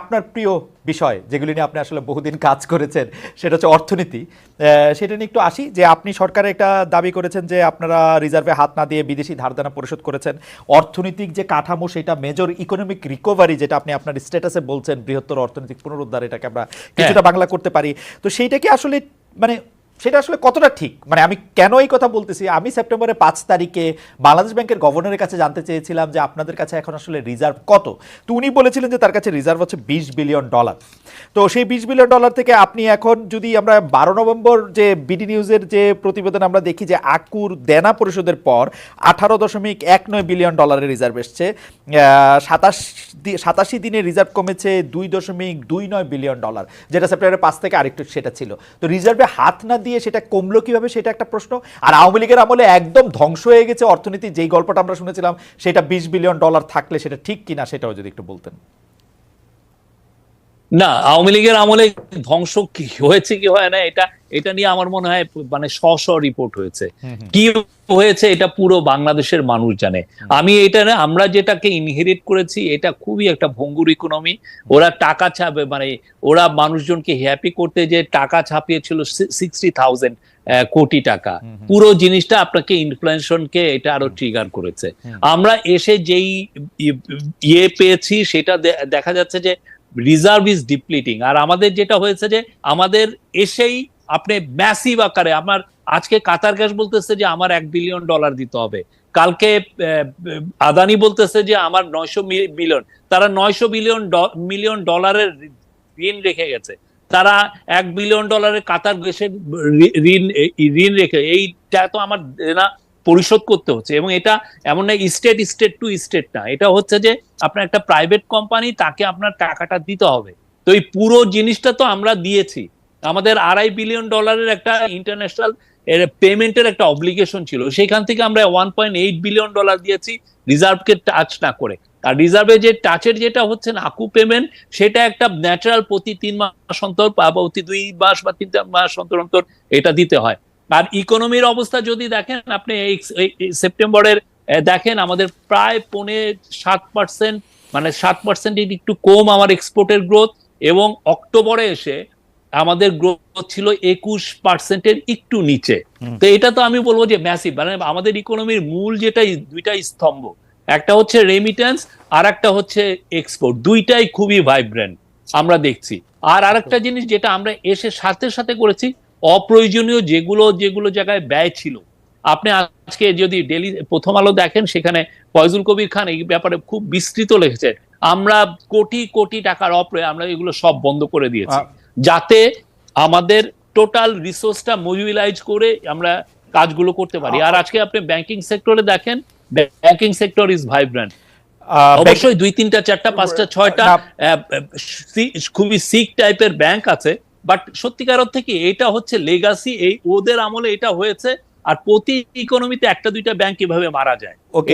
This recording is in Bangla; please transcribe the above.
আপনার প্রিয় বিষয় যেগুলি নিয়ে আপনি আসলে বহুদিন কাজ করেছেন সেটা হচ্ছে অর্থনীতি। সেটা নিয়ে একটু আসি যে আপনি সরকারে একটা দাবি করেছেন যে আপনারা রিজার্ভে হাত না দিয়ে বিদেশি ধারদানা পরিশোধ করেছেন। অর্থনৈতিক যে কাঠামো সেটা মেজর ইকোনমিক রিকভারি যেটা আপনি আপনার স্ট্যাটাসে বলছেন বৃহত্তর অর্থনৈতিক পুনরুদ্ধার এটাকে আমরা কিছুটা বাংলা করতে পারি। তো সেইটা কি আসলে মানে সেটা আসলে কতটা ঠিক? মানে আমি কেন এই কথা বলতেছি? আমি সেপ্টেম্বরের পাঁচ তারিখে বাংলাদেশ ব্যাংকের গভর্নরের কাছে জানতে চেয়েছিলাম যে আপনাদের কাছে এখন আসলে রিজার্ভ কত? তো উনি বলেছিলেন যে তার কাছে রিজার্ভ হচ্ছে বিশ বিলিয়ন ডলার। তো সেই বিশ বিলিয়ন ডলার থেকে আপনি এখন যদি আমরা বারো নভেম্বর যে বিডি নিউজের যে প্রতিবেদন আমরা দেখি যে আকুর দেনা পরিশোধের পর আঠারো দশমিক এক নয় বিলিয়ন ডলারের রিজার্ভ এসছে সাতাশ সাতাশি দিনে রিজার্ভ কমেছে দুই দশমিক দুই নয় বিলিয়ন ডলার, যেটা সেপ্টেম্বরের পাঁচ থেকে আরেকটু সেটা ছিল। তো রিজার্ভে হাত না দিয়ে সেটা কমলো কীভাবে সেটা একটা প্রশ্ন। আর আওয়ামী লীগের আমলে একদম ধ্বংস হয়ে গেছে অর্থনীতি, যেই গল্পটা আমরা শুনেছিলাম, সেটা বিশ বিলিয়ন ডলার থাকলে সেটা ঠিক কিনা সেটাও যদি একটু বলতেন। না, আওয়ামী লীগের আমলে ধ্বংস কি হয়েছে কি হয় না, এটা এটা নিয়ে আমার মনে হয় মানে শ শ রিপোর্ট হয়েছে। কি হয়েছে এটা পুরো বাংলাদেশের মানুষ জানে। আমি এটা না আমরা যেটাকে ইনহেরিট করেছি এটা খুবই একটা ভঙ্গুর ইকোনমি ওরা টাকা ছাপে মানে ওরা মানুষজনকে হ্যাপি করতে যে টাকা ছাপিয়েছিল সিক্সটি থাউজেন্ড কোটি টাকা। পুরো জিনিসটা আপনাকে ইনফ্লেশনকে এটা আরও ট্রিগার করেছে। আমরা এসে যেই ইয়ে পেয়েছি সেটা দেখা যাচ্ছে যে রিজার্ভ ইজ ডিপ্লিটিং আর আমাদের যেটা হয়েছে যে আমাদের এসেই আপনি ম্যাসিভ আকারে, আমার আজকে কাতার গ্যাস বলতেছে যে আমার এক বিলিয়ন ডলার দিতে হবে। কালকে আদানি বলতেছে যে আমার নয়শো মিলিয়ন তারা নয়শো বিলিয়ন মিলিয়ন ডলারের ঋণ রেখে গেছে। তারা এক বিলিয়ন ডলারের কাতার গ্যাসের ঋণ ঋণ রেখে, এইটা তো আমার না পরিশোধ করতে হচ্ছে। এবং এটা এমন না স্টেট স্টেট টু স্টেট না। এটা হচ্ছে যে আপনার একটা প্রাইভেট কোম্পানি তাকে আপনার টাকাটা দিতে হবে। তো এই পুরো জিনিসটা তো আমরা দিয়েছি। আমাদের আড়াই বিলিয়ন ডলারের একটা ইন্টারন্যাশনাল পেমেন্টের একটা অব্লিগেশন ছিল। সেখান থেকে আমরা one point eight billion dollar দিয়েছি রিজার্ভকে টাচ না করে। আর রিজার্ভে যে টাচের যেটা হচ্ছে না আকু পেমেন্ট সেটা একটা ন্যাচারাল প্রতি তিন মাস অন্তর বা প্রতি দুই মাস বা তিন মাস অন্তর অন্তর এটা দিতে হয়। আর ইকোনমির অবস্থা যদি দেখেন, আপনি এই সেপ্টেম্বরের দেখেন, আমাদের প্রায় পৌনে সাত পার্সেন্ট মানে সাত পার্সেন্ট একটু কম আমার এক্সপোর্টের গ্রোথ এবং অক্টোবরে এসে আমাদের গ্রোথ ছিল একুশ পার্সেন্টের একটু নিচে। তো এটা তো আমি বলব যে ম্যাসিভ মানে আমাদের ইকোনমির মূল যেটা দুইটা স্তম্ভ। একটা হচ্ছে রেমিটেন্স আর একটা হচ্ছে এক্সপোর্ট দুইটাই খুবই ভাইব্রেন্ট আমরা দেখছি। আর আরেকটা জিনিস যেটা আমরা এসে সাথে সাথে করেছি অপ্রয়োজনীয় যেগুলো যেগুলো জায়গায় ব্যয় ছিল। আপনি আজকে যদি ডেলি প্রথম আলো দেখেন সেখানে ফয়জুল কবির খান এই ব্যাপারে খুব বিস্তৃত লিখেছে আমরা কোটি কোটি টাকার অপ্রয় আমরা এগুলো সব বন্ধ করে দিয়েছি। যাতে আমাদের টোটাল রিসোর্সটা মোবিলাইজ করে আমরা কাজগুলো করতে পারি। আর আজকে আপনি ব্যাংকিং সেক্টরে দেখেন ব্যাংকিং সেক্টর ইজ ভাইব্রেন্ট অবশ্যই দুই তিনটা চারটা পাঁচটা ছয়টা খুবই সিক টাইপের ব্যাংক আছে। বাট সত্যিকার থেকে এটা হচ্ছে লেগাসি এই ওদের আমলে এটা হয়েছে আর প্রতি ইকোনমিতে একটা দুইটা ব্যাংক কীভাবে মারা যায়। ওকে